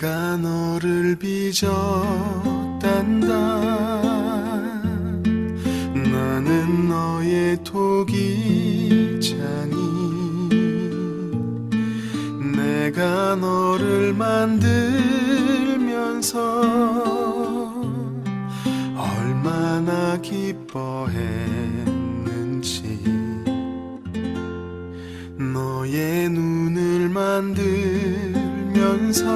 내가 너를 빚었단다. 나는 너의 토기장이. 내가 너를 만들면서 얼마나 기뻐했는지. 너의 눈을 만들 면서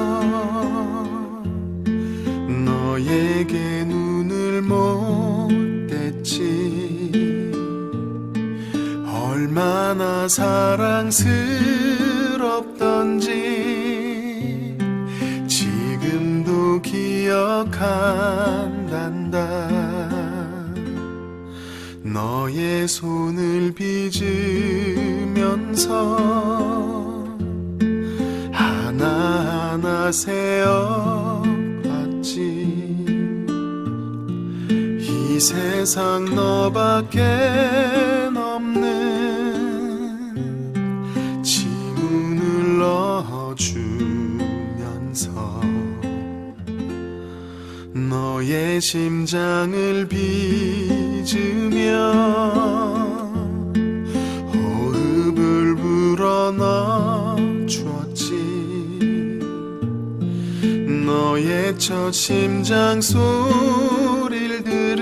너에게 눈을 못 댔지. 얼마나 사랑스럽던지 지금도 기억한단다. 너의 손을 빚으면서 하나하나 세어봤지 이 세상 너밖에 없는 지문을 넣어주면서 너의 심장을 빚으며 첫 심장 소리를 들은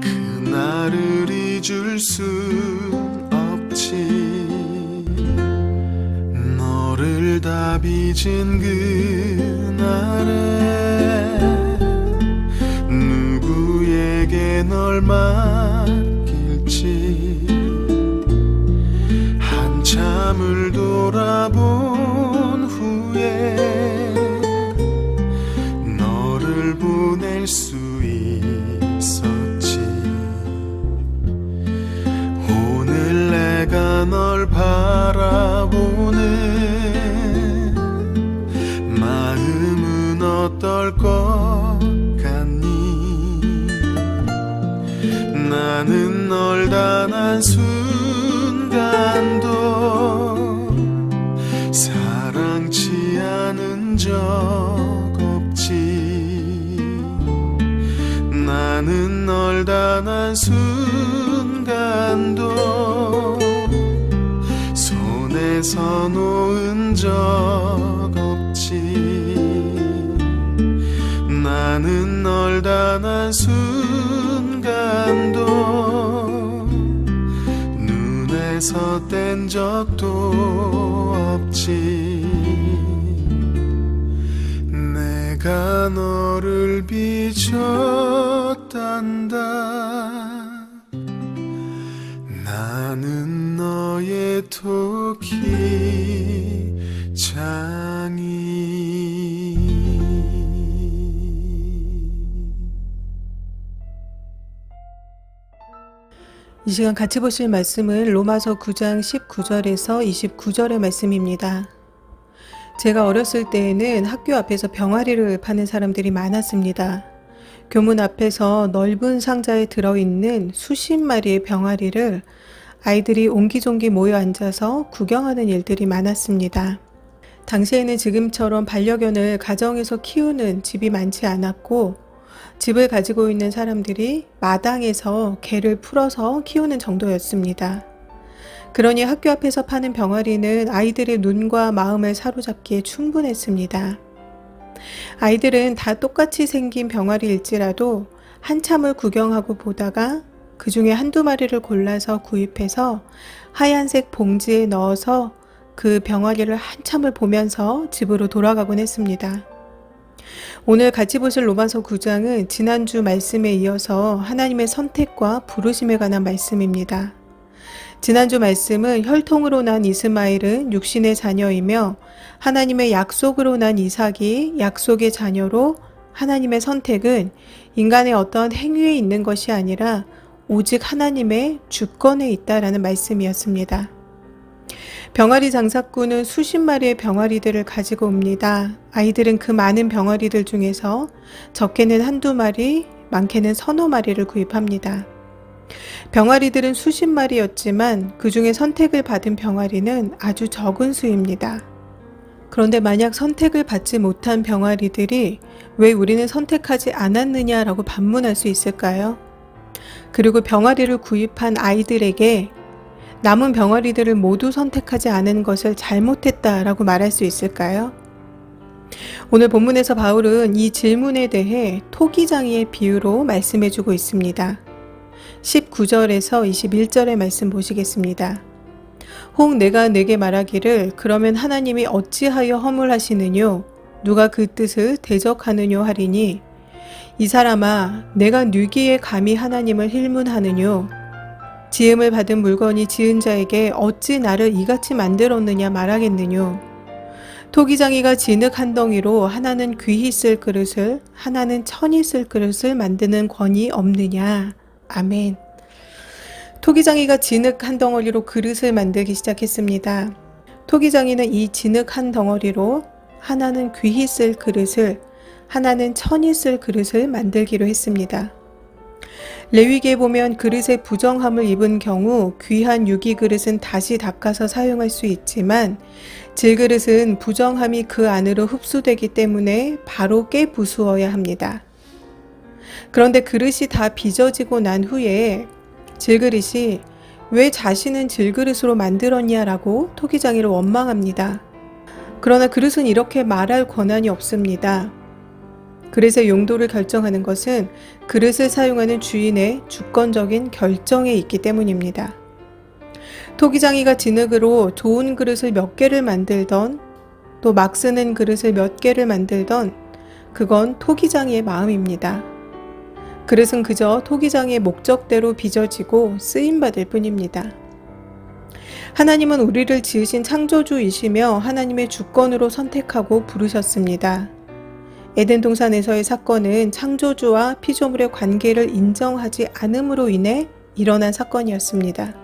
그날을 잊을 수 없지. 너를 다 빚은 그날에 누구에게 널 맡길지. 한참을 돌아본 바 손에서 놓은 적 없지. 나는 널 단 한 순간도 눈에서 뗀 적도 없지. 내가 너를 빚었단다 너의 토기장이 이 시간 같이 보실 말씀은 로마서 9장 19절에서 29절의 말씀입니다. 제가 어렸을 때에는 학교 앞에서 병아리를 파는 사람들이 많았습니다. 교문 앞에서 넓은 상자에 들어있는 수십 마리의 병아리를 아이들이 옹기종기 모여 앉아서 구경하는 일들이 많았습니다. 당시에는 지금처럼 반려견을 가정에서 키우는 집이 많지 않았고 집을 가지고 있는 사람들이 마당에서 개를 풀어서 키우는 정도였습니다. 그러니 학교 앞에서 파는 병아리는 아이들의 눈과 마음을 사로잡기에 충분했습니다. 아이들은 다 똑같이 생긴 병아리일지라도 한참을 구경하고 보다가 그 중에 한두 마리를 골라서 구입해서 하얀색 봉지에 넣어서 그 병아리를 한참을 보면서 집으로 돌아가곤 했습니다. 오늘 같이 보실 로마서 9장은 지난주 말씀에 이어서 하나님의 선택과 부르심에 관한 말씀입니다. 지난주 말씀은 혈통으로 난 이스마엘은 육신의 자녀이며 하나님의 약속으로 난 이삭이 약속의 자녀로 하나님의 선택은 인간의 어떤 행위에 있는 것이 아니라 오직 하나님의 주권에 있다라는 말씀이었습니다. 병아리 장사꾼은 수십 마리의 병아리들을 가지고 옵니다. 아이들은 그 많은 병아리들 중에서 적게는 한두 마리, 많게는 서너 마리를 구입합니다. 병아리들은 수십 마리였지만 그 중에 선택을 받은 병아리는 아주 적은 수입니다. 그런데 만약 선택을 받지 못한 병아리들이 왜 우리는 선택하지 않았느냐라고 반문할 수 있을까요? 그리고 병아리를 구입한 아이들에게 남은 병아리들을 모두 선택하지 않은 것을 잘못했다라고 말할 수 있을까요? 오늘 본문에서 바울은 이 질문에 대해 토기장이의 비유로 말씀해 주고 있습니다. 19절에서 21절의 말씀 보시겠습니다. 혹 내가 내게 말하기를 그러면 하나님이 어찌하여 허물하시느뇨 누가 그 뜻을 대적하느뇨 하리니 이 사람아 내가 뉘기에 감히 하나님을 힐문하느뇨? 지음을 받은 물건이 지은 자에게 어찌 나를 이같이 만들었느냐 말하겠느뇨? 토기장이가 진흙 한 덩이로 하나는 귀히 쓸 그릇을 하나는 천히 쓸 그릇을 만드는 권이 없느냐? 아멘. 토기장이가 진흙 한 덩어리로 그릇을 만들기 시작했습니다. 토기장이는 이 진흙 한 덩어리로 하나는 귀히 쓸 그릇을 하나는 천히 쓸 그릇을 만들기로 했습니다. 레위기에 보면 그릇에 부정함을 입은 경우 귀한 유기 그릇은 다시 닦아서 사용할 수 있지만 질그릇은 부정함이 그 안으로 흡수되기 때문에 바로 깨 부수어야 합니다. 그런데 그릇이 다 빚어지고 난 후에 질그릇이 왜 자신은 질그릇으로 만들었냐라고 토기장이를 원망합니다. 그러나 그릇은 이렇게 말할 권한이 없습니다. 그릇의 용도를 결정하는 것은 그릇을 사용하는 주인의 주권적인 결정에 있기 때문입니다. 토기장이가 진흙으로 좋은 그릇을 몇 개를 만들던 또 막 쓰는 그릇을 몇 개를 만들던 그건 토기장이의 마음입니다. 그릇은 그저 토기장의 목적대로 빚어지고 쓰임받을 뿐입니다. 하나님은 우리를 지으신 창조주이시며 하나님의 주권으로 선택하고 부르셨습니다. 에덴 동산에서의 사건은 창조주와 피조물의 관계를 인정하지 않음으로 인해 일어난 사건이었습니다.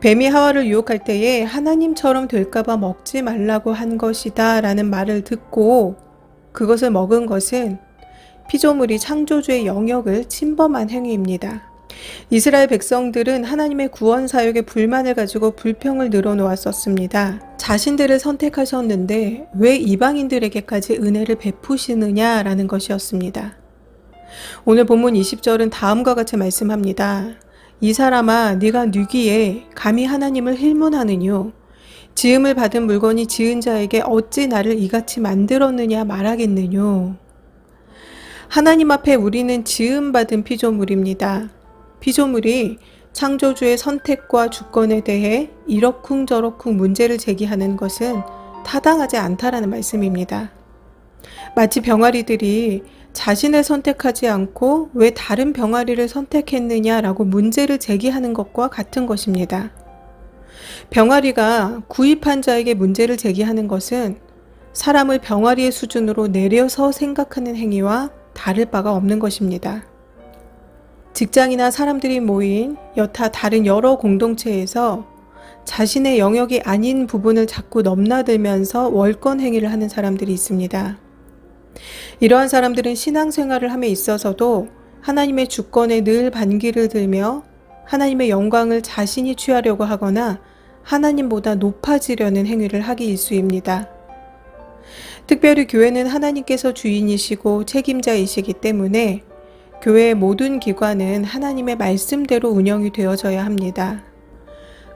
뱀이 하와를 유혹할 때에 하나님처럼 될까봐 먹지 말라고 한 것이다 라는 말을 듣고 그것을 먹은 것은 피조물이 창조주의 영역을 침범한 행위입니다. 이스라엘 백성들은 하나님의 구원 사역에 불만을 가지고 불평을 늘어놓았었습니다. 자신들을 선택하셨는데 왜 이방인들에게까지 은혜를 베푸시느냐라는 것이었습니다. 오늘 본문 20절은 다음과 같이 말씀합니다. 이 사람아 네가 뉘기에 감히 하나님을 힐문하느뇨 지음을 받은 물건이 지은 자에게 어찌 나를 이같이 만들었느냐 말하겠느뇨 하나님 앞에 우리는 지음받은 피조물입니다. 피조물이 창조주의 선택과 주권에 대해 이러쿵저러쿵 문제를 제기하는 것은 타당하지 않다라는 말씀입니다. 마치 병아리들이 자신을 선택하지 않고 왜 다른 병아리를 선택했느냐라고 문제를 제기하는 것과 같은 것입니다. 병아리가 구입한 자에게 문제를 제기하는 것은 사람을 병아리의 수준으로 내려서 생각하는 행위와 다를 바가 없는 것입니다. 직장이나 사람들이 모인 여타 다른 여러 공동체에서 자신의 영역이 아닌 부분을 자꾸 넘나들면서 월권 행위를 하는 사람들이 있습니다. 이러한 사람들은 신앙생활을 함에 있어서도 하나님의 주권에 늘 반기를 들며 하나님의 영광을 자신이 취하려고 하거나 하나님보다 높아지려는 행위를 하기 일수입니다. 특별히 교회는 하나님께서 주인이시고 책임자이시기 때문에 교회의 모든 기관은 하나님의 말씀대로 운영이 되어져야 합니다.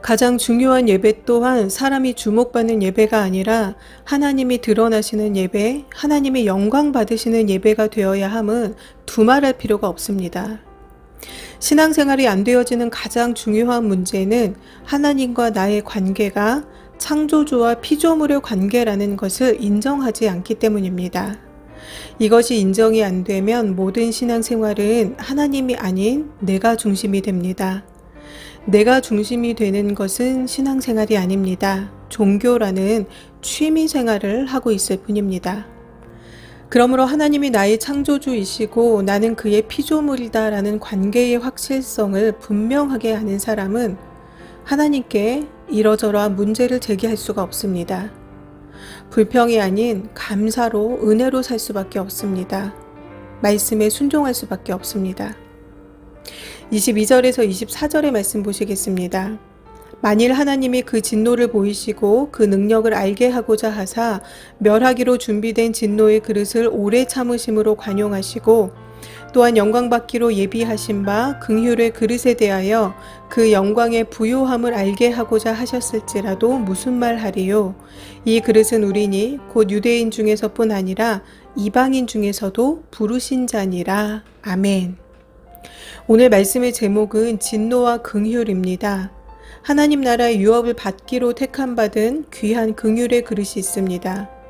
가장 중요한 예배 또한 사람이 주목받는 예배가 아니라 하나님이 드러나시는 예배, 하나님의 영광 받으시는 예배가 되어야 함은 두말할 필요가 없습니다. 신앙생활이 안 되어지는 가장 중요한 문제는 하나님과 나의 관계가 창조주와 피조물의 관계라는 것을 인정하지 않기 때문입니다. 이것이 인정이 안 되면 모든 신앙생활은 하나님이 아닌 내가 중심이 됩니다. 내가 중심이 되는 것은 신앙생활이 아닙니다. 종교라는 취미 생활을 하고 있을 뿐입니다. 그러므로 하나님이 나의 창조주이시고 나는 그의 피조물이다라는 관계의 확실성을 분명하게 하는 사람은 하나님께 이러저러한 문제를 제기할 수가 없습니다. 불평이 아닌 감사로 은혜로 살 수밖에 없습니다. 말씀에 순종할 수밖에 없습니다. 22절에서 24절의 말씀 보시겠습니다. 만일 하나님이 그 진노를 보이시고 그 능력을 알게 하고자 하사 멸하기로 준비된 진노의 그릇을 오래 참으심으로 관용하시고 또한 영광 받기로 예비하신 바 긍휼의 그릇에 대하여 그 영광의 부요함을 알게 하고자 하셨을지라도 무슨 말 하리요 이 그릇은 우리니 곧 유대인 중에서뿐 아니라 이방인 중에서도 부르신 자니라 아멘. 오늘 말씀의 제목은 진노와 긍휼입니다. 하나님 나라의 유업을 받기로 택함 받은 귀한 긍휼의 그릇이 있습니다.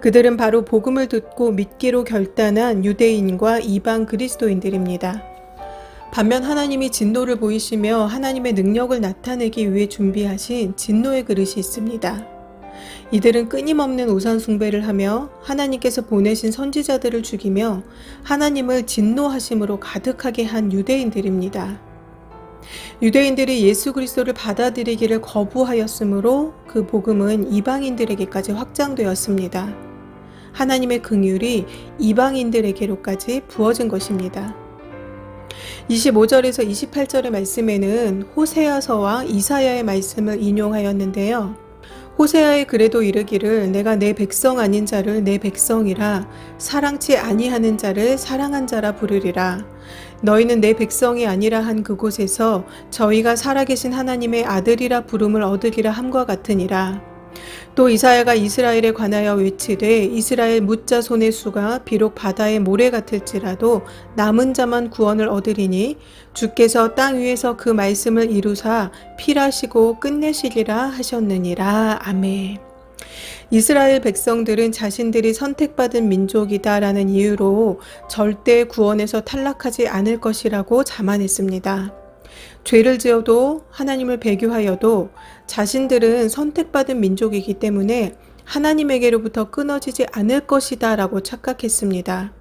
그들은 바로 복음을 듣고 믿기로 결단한 유대인과 이방 그리스도인들입니다. 반면 하나님이 진노를 보이시며 하나님의 능력을 나타내기 위해 준비하신 진노의 그릇이 있습니다. 이들은 끊임없는 우상 숭배를 하며 하나님께서 보내신 선지자들을 죽이며 하나님을 진노하심으로 가득하게 한 유대인들입니다. 유대인들이 예수 그리스도를 받아들이기를 거부하였으므로 그 복음은 이방인들에게까지 확장되었습니다. 하나님의 긍휼이 이방인들에게로까지 부어진 것입니다. 25절에서 28절의 말씀에는 호세아서와 이사야의 말씀을 인용하였는데요. 호세아의 그래도 이르기를 내가 내 백성 아닌 자를 내 백성이라 사랑치 아니하는 자를 사랑한 자라 부르리라. 너희는 내 백성이 아니라 한 그곳에서 저희가 살아계신 하나님의 아들이라 부름을 얻으리라 함과 같으니라. 또 이사야가 이스라엘에 관하여 외치되 이스라엘 묻자 손의 수가 비록 바다의 모래 같을지라도 남은 자만 구원을 얻으리니 주께서 땅 위에서 그 말씀을 이루사 필하시고 끝내시리라 하셨느니라 아멘. 이스라엘 백성들은 자신들이 선택받은 민족이다라는 이유로 절대 구원에서 탈락하지 않을 것이라고 자만했습니다. 죄를 지어도 하나님을 배교하여도 자신들은 선택받은 민족이기 때문에 하나님에게로부터 끊어지지 않을 것이다 라고 착각했습니다.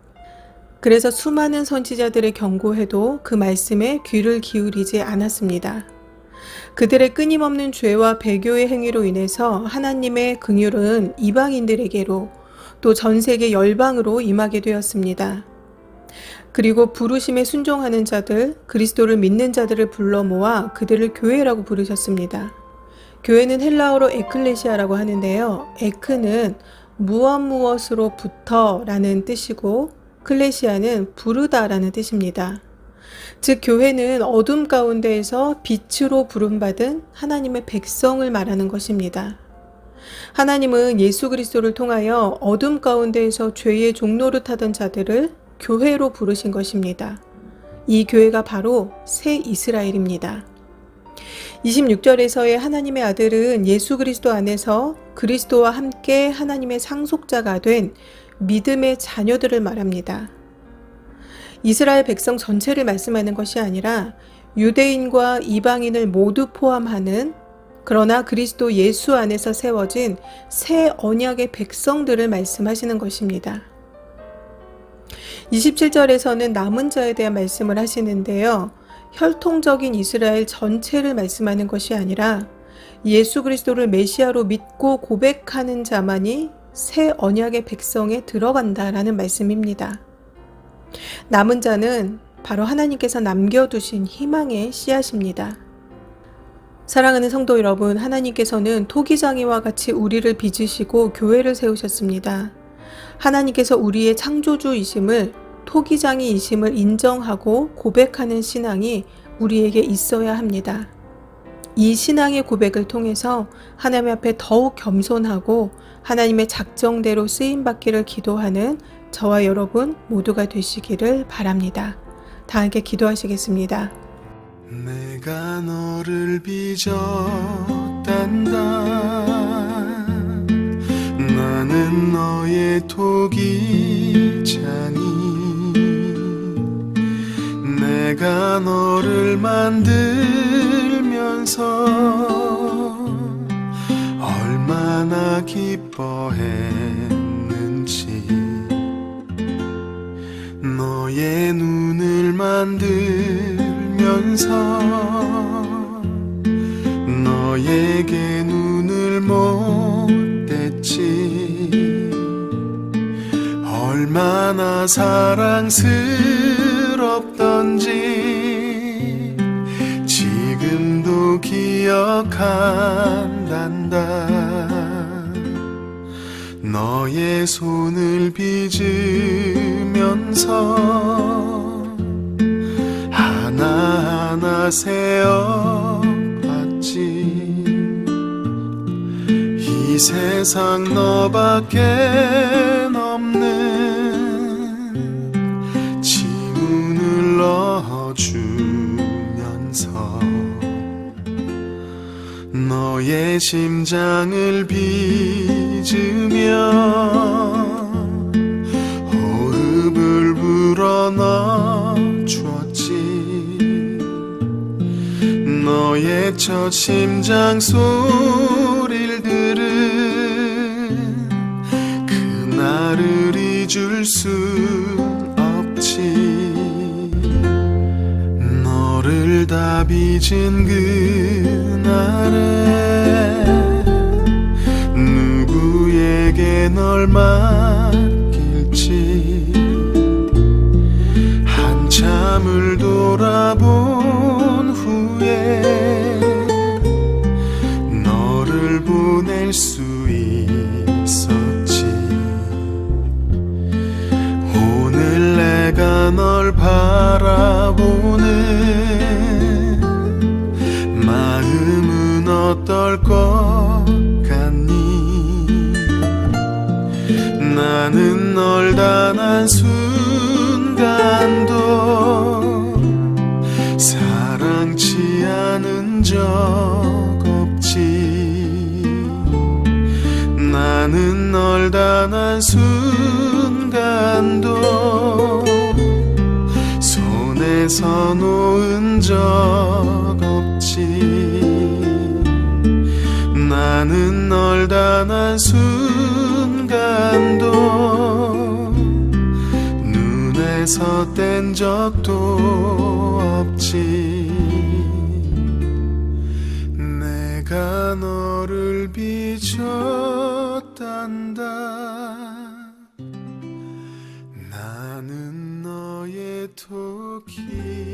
그래서 수많은 선지자들의 경고해도 그 말씀에 귀를 기울이지 않았습니다. 그들의 끊임없는 죄와 배교의 행위로 인해서 하나님의 긍휼은 이방인들에게로 또 전 세계 열방으로 임하게 되었습니다. 그리고 부르심에 순종하는 자들, 그리스도를 믿는 자들을 불러 모아 그들을 교회라고 부르셨습니다. 교회는 헬라어로 에클레시아라고 하는데요. 에크는 무엇 무엇으로부터라는 뜻이고 클레시아는 부르다라는 뜻입니다. 즉 교회는 어둠 가운데에서 빛으로 부름받은 하나님의 백성을 말하는 것입니다. 하나님은 예수 그리스도를 통하여 어둠 가운데에서 죄의 종로를 타던 자들을 교회로 부르신 것입니다. 이 교회가 바로 새 이스라엘입니다. 26절에서의 하나님의 아들은 예수 그리스도 안에서 그리스도와 함께 하나님의 상속자가 된 믿음의 자녀들을 말합니다. 이스라엘 백성 전체를 말씀하는 것이 아니라 유대인과 이방인을 모두 포함하는 그러나 그리스도 예수 안에서 세워진 새 언약의 백성들을 말씀하시는 것입니다. 27절에서는 남은 자에 대한 말씀을 하시는데요. 혈통적인 이스라엘 전체를 말씀하는 것이 아니라 예수 그리스도를 메시아로 믿고 고백하는 자만이 새 언약의 백성에 들어간다라는 말씀입니다. 남은 자는 바로 하나님께서 남겨두신 희망의 씨앗입니다. 사랑하는 성도 여러분, 하나님께서는 토기장이와 같이 우리를 빚으시고 교회를 세우셨습니다. 하나님께서 우리의 창조주이심을 토기장이이심을 인정하고 고백하는 신앙이 우리에게 있어야 합니다. 이 신앙의 고백을 통해서 하나님 앞에 더욱 겸손하고 하나님의 작정대로 쓰임 받기를 기도하는 저와 여러분 모두가 되시기를 바랍니다. 다 함께 기도하시겠습니다. 내가 너를 빚었단다 나는 너의 토기자니 내가 너를 만들 면서 얼마나 기뻐했는지. 너의 눈을 만들면서 너에게 눈을 못 댔지. 얼마나 사랑스럽던지 기억한단다. 너의 손을 빚으면서 하나하나 세어봤지. 이 세상 너밖에 심장을 빚으며 호흡을 불어넣어 주었지. 너의 첫 심장 소리를 들은 그날을 잊을 순 너를 다 빚은 그날에 누구에게 널 맡길지 한참을 어떨 것 같니? 나는 널 단 한 순간도 사랑치 않은 적 없지. 나는 널 단 한 순간도 손에서 놓은 적 나는 널 단 한 순간도 눈에서 뗀 적도 없지. 내가 너를 빚었단다. 나는 너의 토끼. 자